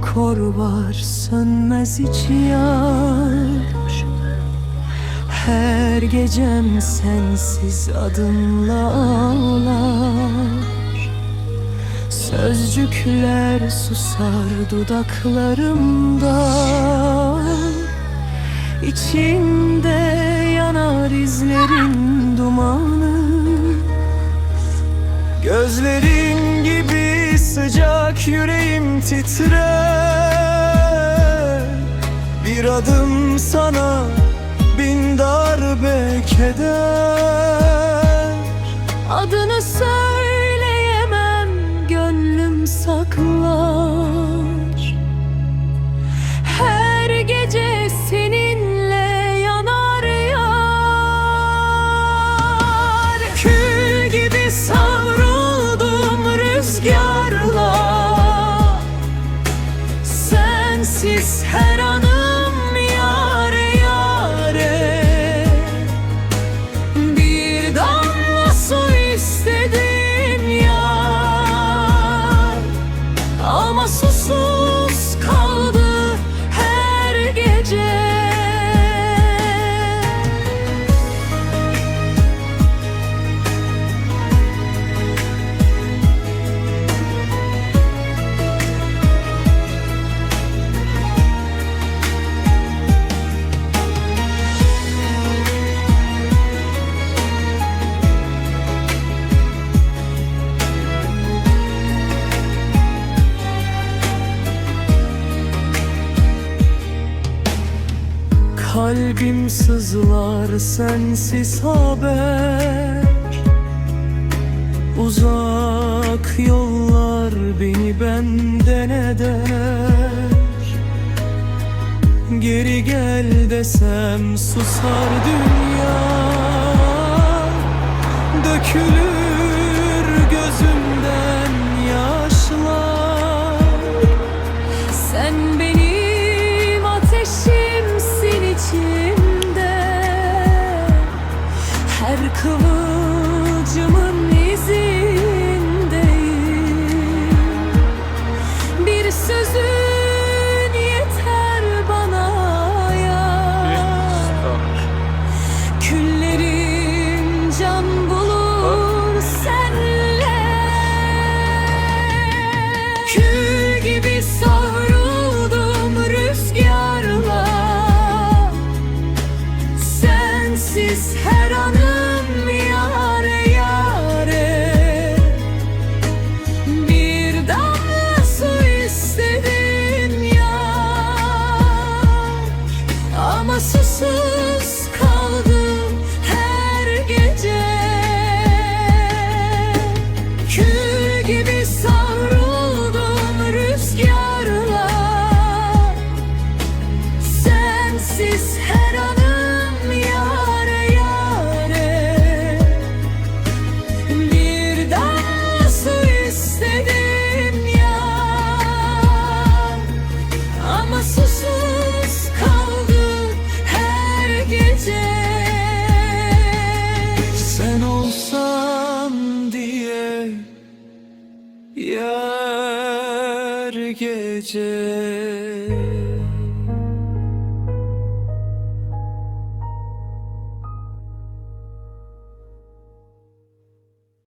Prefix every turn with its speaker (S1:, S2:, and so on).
S1: kor var sönmez hiç yar. Her gecem sensiz adımla ağlar. Sözcükler susar dudaklarımda. İçinde yanar izlerin dumanı. Gözlerin gibi sıcak yüreğim titrer Bir adım sana bin darbe keder. Adını söyleyemem gönlüm saklar. Her gece seninle yanar yar. Kül gibi savruldum Sensiz her anım yare yare. Bir damla su istedim Kalbim sızlar sensiz haber. Uzak yollar beni benden eder. Geri gel desem susar dünya. Dökülür gözümden yaşlar. Sen benim Sensiz her Sen olsan diye Yer gece